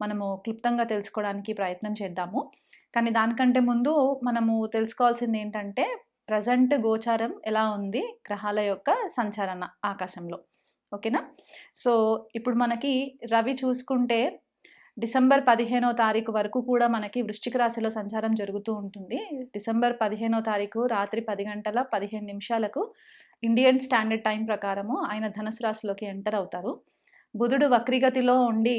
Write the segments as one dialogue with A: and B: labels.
A: మనము క్లుప్తంగా తెలుసుకోవడానికి ప్రయత్నం చేద్దాము. కానీ దానికంటే ముందు మనము తెలుసుకోవాల్సింది ఏంటంటే ప్రజెంట్ గోచారం ఎలా ఉంది గ్రహాల యొక్క సంచారణ ఆకాశంలో. ఓకేనా? సో ఇప్పుడు మనకి రవి చూసుకుంటే డిసెంబర్ పదిహేనో తారీఖు వరకు కూడా మనకి వృశ్చిక రాశిలో సంచారం జరుగుతూ ఉంటుంది. డిసెంబర్ పదిహేనో తారీఖు రాత్రి పది గంటల పదిహేను నిమిషాలకు ఇండియన్ స్టాండర్డ్ టైం ప్రకారము ఆయన ధనుసు రాశిలోకి ఎంటర్ అవుతారు. బుధుడు వక్రిగతిలో ఉండి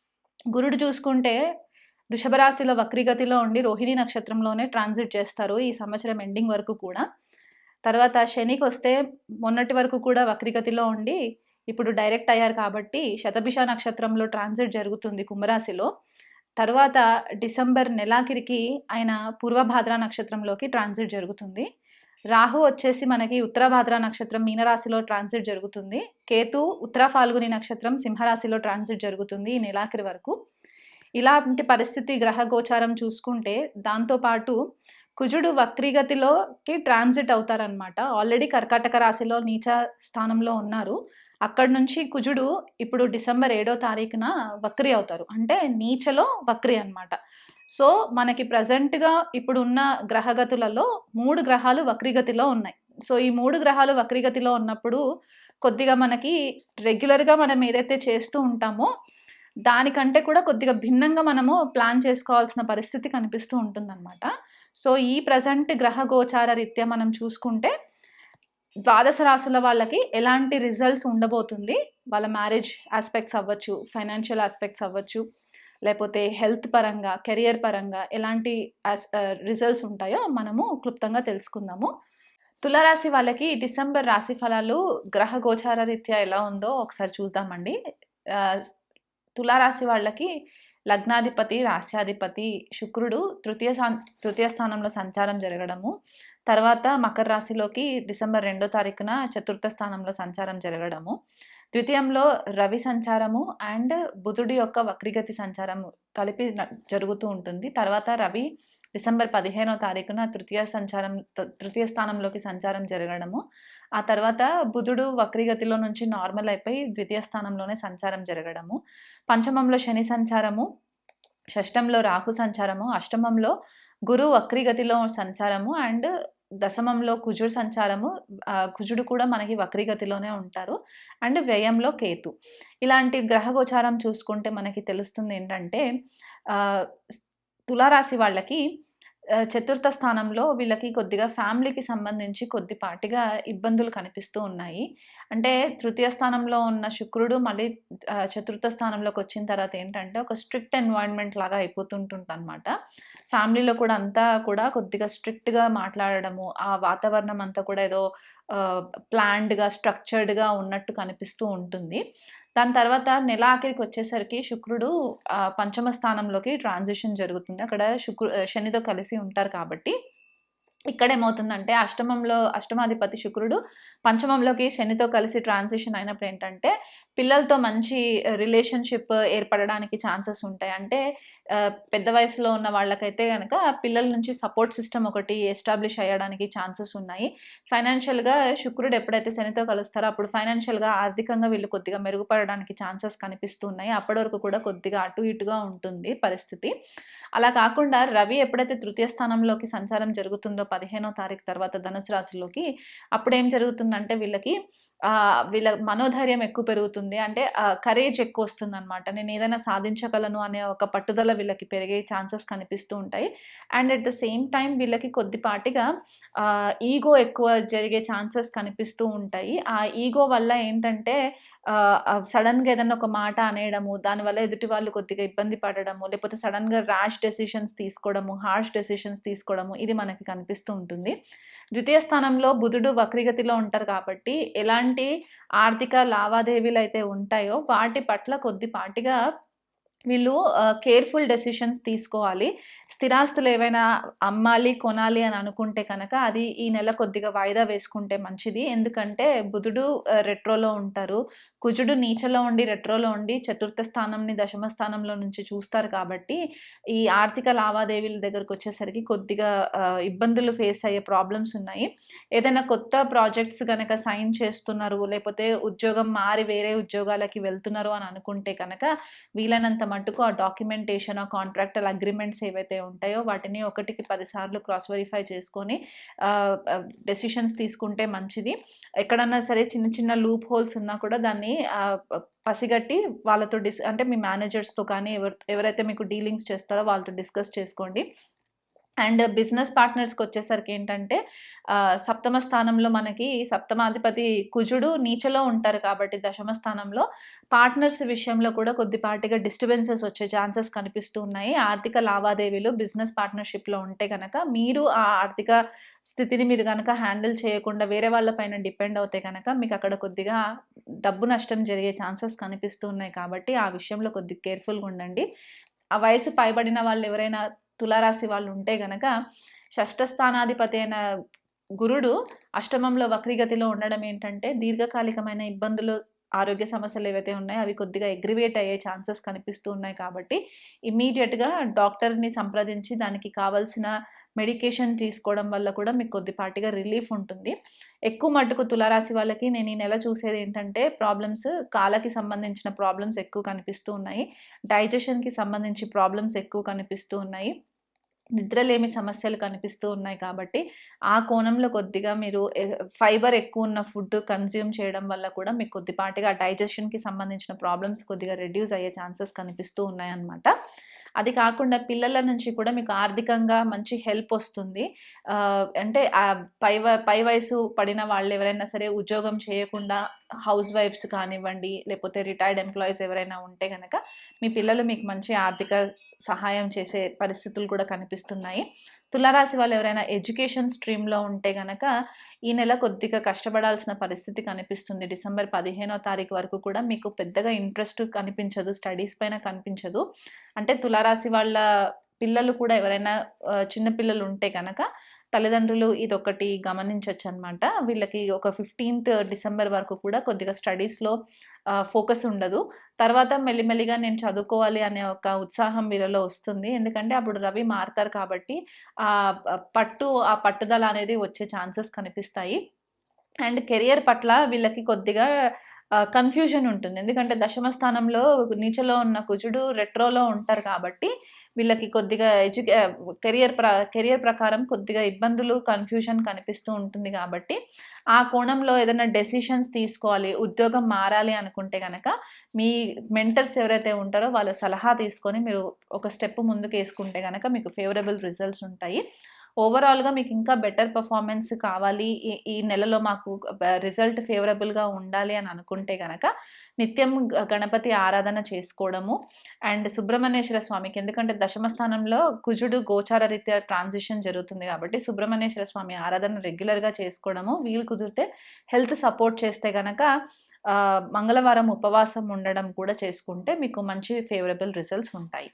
A: గురుడు చూసుకుంటే వృషభరాశిలో వక్రీగతిలో వక్రిగతిలో ఉండి రోహిణి నక్షత్రంలోనే ట్రాన్సిట్ చేస్తారు ఈ సంవత్సరం ఎండింగ్ వరకు కూడా. తర్వాత శనికి వస్తే మొన్నటి వరకు కూడా వక్రిగతిలో ఉండి ఇప్పుడు డైరెక్ట్ అయ్యారు కాబట్టి శతభిష నక్షత్రంలో ట్రాన్సిట్ జరుగుతుంది కుంభరాశిలో. తర్వాత డిసెంబర్ నెలాఖరికి ఆయన పూర్వభాద్ర నక్షత్రంలోకి ట్రాన్సిట్ జరుగుతుంది. రాహు వచ్చేసి మనకి ఉత్తరభాద్ర నక్షత్రం మీనరాశిలో ట్రాన్సిట్ జరుగుతుంది. కేతు ఉత్తర ఫాల్గుని నక్షత్రం సింహరాశిలో ట్రాన్సిట్ జరుగుతుంది ఈ నెలాఖరి వరకు. ఇలాంటి పరిస్థితి గ్రహ గోచారం చూసుకుంటే దాంతోపాటు కుజుడు వక్రీగతిలోకి ట్రాన్సిట్ అవుతారనమాట ఆల్రెడీ కర్కాటక రాశిలో నీచ స్థానంలో ఉన్నారు. అక్కడి నుంచి కుజుడు ఇప్పుడు డిసెంబర్ ఏడో తారీఖున వక్రి అవుతారు. అంటే నీచలో వక్రి అన్నమాట. సో మనకి ప్రజెంట్గా ఇప్పుడున్న గ్రహగతులలో మూడు గ్రహాలు వక్రీగతిలో ఉన్నాయి. సో ఈ మూడు గ్రహాలు వక్రీగతిలో ఉన్నప్పుడు కొద్దిగా మనకి రెగ్యులర్గా మనం ఏదైతే చేస్తూ ఉంటామో దానికంటే కూడా కొద్దిగా భిన్నంగా మనము ప్లాన్ చేసుకోవాల్సిన పరిస్థితి కనిపిస్తూ ఉంటుందన్నమాట. సో ఈ ప్రజెంట్ గ్రహ గోచార రీత్యా మనం చూసుకుంటే ద్వాదశ రాశుల వాళ్ళకి ఎలాంటి రిజల్ట్స్ ఉండబోతుంది? వాళ్ళ మ్యారేజ్ ఆస్పెక్ట్స్ అవ్వచ్చు ఫైనాన్షియల్ ఆస్పెక్ట్స్ అవ్వచ్చు లేకపోతే హెల్త్ పరంగా కెరియర్ పరంగా ఎలాంటి రిజల్ట్స్ ఉంటాయో మనము క్లుప్తంగా తెలుసుకుందాము. తులారాశి వాళ్ళకి డిసెంబర్ రాశి ఫలాలు గ్రహ గోచార రీత్యా ఎలా ఉందో ఒకసారి చూద్దామండి. తులారాశి వాళ్ళకి లగ్నాధిపతి రాశ్యాధిపతి శుక్రుడు తృతీయ స్థా తృతీయ స్థానంలో సంచారం జరగడము. తర్వాత మకర రాశిలోకి డిసెంబర్ రెండో తారీఖున చతుర్థ స్థానంలో సంచారం జరగడము. ద్వితీయంలో రవి సంచారము అండ్ బుధుడి యొక్క వక్రిగతి సంచారము కలిపి జరుగుతూ ఉంటుంది. తర్వాత రవి డిసెంబర్ పదిహేనో తారీఖున తృతీయ సంచారం త- తృతీయ స్థానంలోకి సంచారం జరగడము. ఆ తర్వాత బుధుడు వక్రిగతిలో నుంచి నార్మల్ అయిపోయి ద్వితీయ స్థానంలోనే సంచారం జరగడము. పంచమంలో శని సంచారము షష్టంలో రాహు సంచారము అష్టమంలో గురు వక్రిగతిలో సంచారము అండ్ దశమంలో కుజుడు సంచారము కుజుడు కూడా మనకి వక్రీగతిలోనే ఉంటారు. అండ్ వ్యయంలో కేతు. ఇలాంటి గ్రహ గోచారం చూసుకుంటే మనకి తెలుస్తుంది ఏంటంటే తులారాశి వాళ్ళకి చతుర్థ స్థానంలో వీళ్ళకి కొద్దిగా ఫ్యామిలీకి సంబంధించి కొద్దిపాటిగా ఇబ్బందులు కనిపిస్తూ ఉన్నాయి. అంటే తృతీయ స్థానంలో ఉన్న శుక్రుడు మళ్ళీ చతుర్థ స్థానంలోకి వచ్చిన తర్వాత ఏంటంటే ఒక స్ట్రిక్ట్ ఎన్వైరన్మెంట్ లాగా అయిపోతుంటుందన్నమాట. ఫ్యామిలీలో కూడా అంతా కూడా కొద్దిగా స్ట్రిక్ట్గా మాట్లాడడము ఆ వాతావరణం అంతా కూడా ఏదో ప్లాన్డ్గా స్ట్రక్చర్డ్గా ఉన్నట్టు కనిపిస్తూ ఉంటుంది. దాని తర్వాత నెల ఆఖరికి వచ్చేసరికి శుక్రుడు పంచమ స్థానంలోకి ట్రాన్సిషన్ జరుగుతుంది. అక్కడ శుక్రు శనితో కలిసి ఉంటారు కాబట్టి ఇక్కడ ఏమవుతుందంటే అష్టమంలో అష్టమాధిపతి శుక్రుడు పంచమంలోకి శనితో కలిసి ట్రాన్సిషన్ అయినప్పుడు ఏంటంటే పిల్లలతో మంచి రిలేషన్షిప్ ఏర్పడడానికి ఛాన్సెస్ ఉంటాయి. అంటే పెద్ద వయసులో ఉన్న వాళ్ళకైతే కనుక పిల్లల నుంచి సపోర్ట్ సిస్టమ్ ఒకటి ఎస్టాబ్లిష్ అయ్యడానికి ఛాన్సెస్ ఉన్నాయి. ఫైనాన్షియల్గా శుక్రుడు ఎప్పుడైతే శనితో కలుస్తారో అప్పుడు ఫైనాన్షియల్గా ఆర్థికంగా వీళ్ళు కొద్దిగా మెరుగుపడడానికి ఛాన్సెస్ కనిపిస్తున్నాయి. అప్పటి వరకు కూడా కొద్దిగా అటు ఇటుగా ఉంటుంది పరిస్థితి. అలా కాకుండా రవి ఎప్పుడైతే తృతీయ స్థానంలోకి సంచారం జరుగుతుందో పదిహేనో తారీఖు తర్వాత ధనుసు రాశిలోకి అప్పుడు ఏం జరుగుతుందంటే వీళ్ళకి వీళ్ళ మనోధైర్యం ఎక్కువ పెరుగుతుంది. అంటే కరేజ్ ఎక్కువ వస్తుంది అనమాట నేను ఏదైనా సాధించగలను అనే ఒక పట్టుదల వీళ్ళకి పెరిగే ఛాన్సెస్ కనిపిస్తూ ఉంటాయి. And at the same time వీళ్ళకి కొద్దిపాటిగా ఈగో ఎక్కువ జరిగే ఛాన్సెస్ కనిపిస్తూ ఉంటాయి. ఆ ఈగో వల్ల ఏంటంటే సడన్గా ఏదైనా ఒక మాట అనేయడము దానివల్ల ఎదుటి వాళ్ళు కొద్దిగా ఇబ్బంది పడడము లేకపోతే సడన్గా ర్యాష్ డెసిషన్స్ తీసుకోవడము హార్ష్ డెసిషన్స్ తీసుకోవడము ఇది మనకి కనిపిస్తూ ఉంటుంది. ద్వితీయ స్థానంలో బుధుడు వక్రిగతిలో ఉంటారు కాబట్టి ఎలాంటి ఆర్థిక లావాదేవీలు అయితే ఉంటాయో వాటి పట్ల కొద్దిపాటిగా వీళ్ళు కేర్ఫుల్ డెసిషన్స్ తీసుకోవాలి. స్థిరాస్తులు ఏవైనా అమ్మాలి కొనాలి అని అనుకుంటే కనుక అది ఈ నెల కొద్దిగా వాయిదా వేసుకుంటే మంచిది. ఎందుకంటే బుధుడు రెట్రోలో ఉంటారు. కుజుడు నీచలో ఉండి రెట్రోలో ఉండి చతుర్థ స్థానంని దశమ స్థానంలో నుంచి చూస్తారు కాబట్టి ఈ ఆర్థిక లావాదేవీల దగ్గరకు వచ్చేసరికి కొద్దిగా ఇబ్బందులు ఫేస్ అయ్యే ప్రాబ్లమ్స్ ఉన్నాయి. ఏదైనా కొత్త ప్రాజెక్ట్స్ కనుక సైన్ చేస్తున్నారు లేకపోతే ఉద్యోగం మారి వేరే ఉద్యోగాలకి వెళ్తున్నారు అని అనుకుంటే కనుక వీలైనంత మటుకు ఆ డాక్యుమెంటేషన్ ఆ కాంట్రాక్టల్ అగ్రిమెంట్స్ ఏవైతే ఉంటాయో వాటిని ఒకటికి పదిసార్లు క్రాస్ వెరిఫై చేసుకొని డెసిషన్స్ తీసుకుంటే మంచిది. ఎక్కడన్నా సరే చిన్న చిన్న లూప్ హోల్స్ ఉన్నా కూడా దాన్ని పసిగట్టి వాళ్ళతో డిస్ అంటే మీ మేనేజర్స్తో కానీ ఎవరు ఎవరైతే మీకు డీలింగ్స్ చేస్తారో వాళ్ళతో డిస్కస్ చేసుకోండి. అండ్ బిజినెస్ పార్ట్నర్స్కి వచ్చేసరికి ఏంటంటే సప్తమ స్థానంలో మనకి సప్తమాధిపతి కుజుడు నీచలో ఉంటారు కాబట్టి దశమ స్థానంలో పార్ట్నర్స్ విషయంలో కూడా కొద్దిపాటిగా డిస్టర్బెన్సెస్ వచ్చే ఛాన్సెస్ కనిపిస్తూ ఉన్నాయి. ఆర్థిక లావాదేవీలు బిజినెస్ పార్ట్నర్షిప్లో ఉంటే కనుక మీరు ఆ ఆర్థిక స్థితిని మీరు కనుక హ్యాండిల్ చేయకుండా వేరే వాళ్ళపైన డిపెండ్ అవుతే కనుక మీకు అక్కడ కొద్దిగా డబ్బు నష్టం జరిగే ఛాన్సెస్ కనిపిస్తూ ఉన్నాయి కాబట్టి ఆ విషయంలో కొద్దిగా కేర్ఫుల్గా ఉండండి. ఆ వయసు పైబడిన వాళ్ళు ఎవరైనా తులారాశి వాళ్ళు ఉంటే గనక షష్ఠ స్థానాధిపతి అయిన గురుడు అష్టమంలో వక్రీగతిలో ఉండడం ఏంటంటే దీర్ఘకాలికమైన ఇబ్బందులు ఆరోగ్య సమస్యలు ఏవైతే ఉన్నాయో అవి కొద్దిగా ఎగ్రివేట్ అయ్యే ఛాన్సెస్ కనిపిస్తూ ఉన్నాయి కాబట్టి ఇమీడియట్గా డాక్టర్ని సంప్రదించి దానికి కావాల్సిన మెడికేషన్ తీసుకోవడం వల్ల కూడా మీకు కొద్దిపాటిగా రిలీఫ్ ఉంటుంది. ఎక్కువ మటుకు తులారాశి వాళ్ళకి నేను ఈ నెల చూసేది ఏంటంటే ప్రాబ్లమ్స్ కాళ్ళకి సంబంధించిన ప్రాబ్లమ్స్ ఎక్కువ కనిపిస్తూ ఉన్నాయి. డైజెషన్కి సంబంధించి ప్రాబ్లమ్స్ ఎక్కువ కనిపిస్తూ ఉన్నాయి. నిద్రలేమి సమస్యలు కనిపిస్తూ ఉన్నాయి కాబట్టి ఆ కోణంలో కొద్దిగా మీరు ఫైబర్ ఎక్కువ ఉన్న ఫుడ్ కన్జ్యూమ్ చేయడం వల్ల కూడా మీకు కొద్దిపాటిగా డైజెషన్కి సంబంధించిన ప్రాబ్లమ్స్ కొద్దిగా రెడ్యూస్ అయ్యే ఛాన్సెస్ కనిపిస్తూ ఉన్నాయన్నమాట. అది కాకుండా పిల్లల నుంచి కూడా మీకు ఆర్థికంగా మంచి హెల్ప్ వస్తుంది. అంటే పై పై వయసు పడిన వాళ్ళు ఎవరైనా సరే ఉద్యోగం చేయకుండా హౌస్ వైఫ్స్ కానివ్వండి లేకపోతే రిటైర్డ్ ఎంప్లాయీస్ ఎవరైనా ఉంటే కనుక మీ పిల్లలు మీకు మంచి ఆర్థిక సహాయం చేసే పరిస్థితులు కూడా కనిపిస్తున్నాయి. తులారాశి వాళ్ళు ఎవరైనా ఎడ్యుకేషన్ స్ట్రీమ్లో ఉంటే కనుక ఈ నెల కొద్దిగా కష్టపడాల్సిన పరిస్థితి కనిపిస్తుంది. డిసెంబర్ పదిహేనో తారీఖు వరకు కూడా మీకు పెద్దగా ఇంట్రెస్ట్ కనిపించదు స్టడీస్ పైన కనిపించదు. అంటే తులారాశి వాళ్ళ పిల్లలు కూడా ఎవరైనా చిన్నపిల్లలు చిన్న పిల్లలు ఉంటే కనుక తల్లిదండ్రులు ఇదొకటి గమనించవచ్చు అనమాట వీళ్ళకి ఒక ఫిఫ్టీన్త్ డిసెంబర్ వరకు కూడా కొద్దిగా స్టడీస్లో ఫోకస్ ఉండదు. తర్వాత మెల్లిమెల్లిగా నేను చదువుకోవాలి అనే ఒక ఉత్సాహం వీళ్ళలో వస్తుంది. ఎందుకంటే అప్పుడు రవి మారుతారు కాబట్టి ఆ పట్టు ఆ పట్టుదల అనేది వచ్చే ఛాన్సెస్ కనిపిస్తాయి. అండ్ కెరియర్ పట్ల వీళ్ళకి కొద్దిగా కన్ఫ్యూజన్ ఉంటుంది. ఎందుకంటే దశమ స్థానంలో నీచలో ఉన్న కుజుడు రెట్రోలో ఉంటారు కాబట్టి వీళ్ళకి కొద్దిగా ఎడ్యుకే కెరియర్ ప్ర కెరియర్ ప్రకారం కొద్దిగా ఇబ్బందులు కన్ఫ్యూషన్ కనిపిస్తూ ఉంటుంది కాబట్టి ఆ కోణంలో ఏదైనా డెసిషన్స్ తీసుకోవాలి ఉద్యోగం మారాలి అనుకుంటే కనుక మీ మెంటర్స్ ఎవరైతే ఉంటారో వాళ్ళ సలహా తీసుకొని మీరు ఒక స్టెప్ ముందుకు వేసుకుంటే కనుక మీకు ఫేవరబుల్ రిజల్ట్స్ ఉంటాయి. ఓవరాల్గా మీకు ఇంకా బెటర్ పర్ఫార్మెన్స్ కావాలి. ఈ ఈ నెలలో మాకు రిజల్ట్ ఫేవరబుల్గా ఉండాలి అని అనుకుంటే కనుక నిత్యం గణపతి ఆరాధన చేసుకోవడము. అండ్ సుబ్రహ్మణ్యేశ్వర స్వామికి ఎందుకంటే దశమ స్థానంలో కుజుడు గోచార రీత్యా ట్రాన్సిషన్ జరుగుతుంది కాబట్టి సుబ్రహ్మణ్యేశ్వర స్వామి ఆరాధన రెగ్యులర్గా చేసుకోవడము. వీలు కుదిరితే హెల్త్ సపోర్ట్ చేస్తే కనుక మంగళవారం ఉపవాసం ఉండడం కూడా చేసుకుంటే మీకు మంచి ఫేవరబుల్ రిజల్ట్స్ ఉంటాయి.